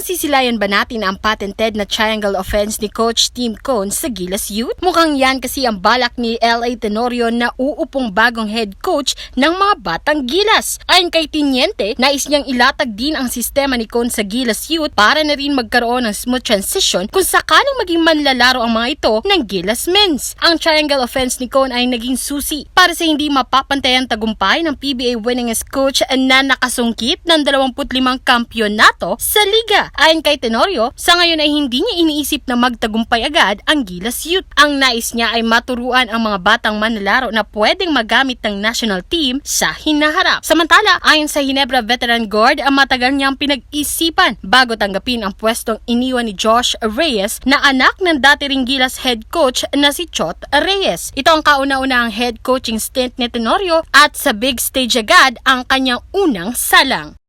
Masisilayan ba natin ang patented na triangle offense ni Coach Tim Cone sa Gilas Youth? Mukhang yan kasi ang balak ni L.A. Tenorio na uupong bagong head coach ng mga batang Gilas. Ayon kay Tiniente, nais niyang ilatag din ang sistema ni Cone sa Gilas Youth para na rin magkaroon ng smooth transition kung sakaling maging manlalaro ang mga ito ng Gilas Men's. Ang triangle offense ni Cone ay naging susi para sa hindi mapapantayang tagumpay ng PBA winningest coach na nakasungkit ng 25 kampyonato sa liga. Ayon kay Tenorio, sa ngayon ay hindi niya iniisip na magtagumpay agad ang Gilas Youth. Ang nais niya ay maturuan ang mga batang manlalaro na pwedeng magamit ng national team sa hinaharap. Samantala, ayon sa Hinebra Veteran Guard, ang matagal niyang pinag-isipan bago tanggapin ang pwestong iniwan ni Josh Reyes na anak ng dati ring Gilas head coach na si Chot Reyes. Ito ang kauna-unahang head coaching stint ni Tenorio at sa big stage agad ang kanyang unang salang.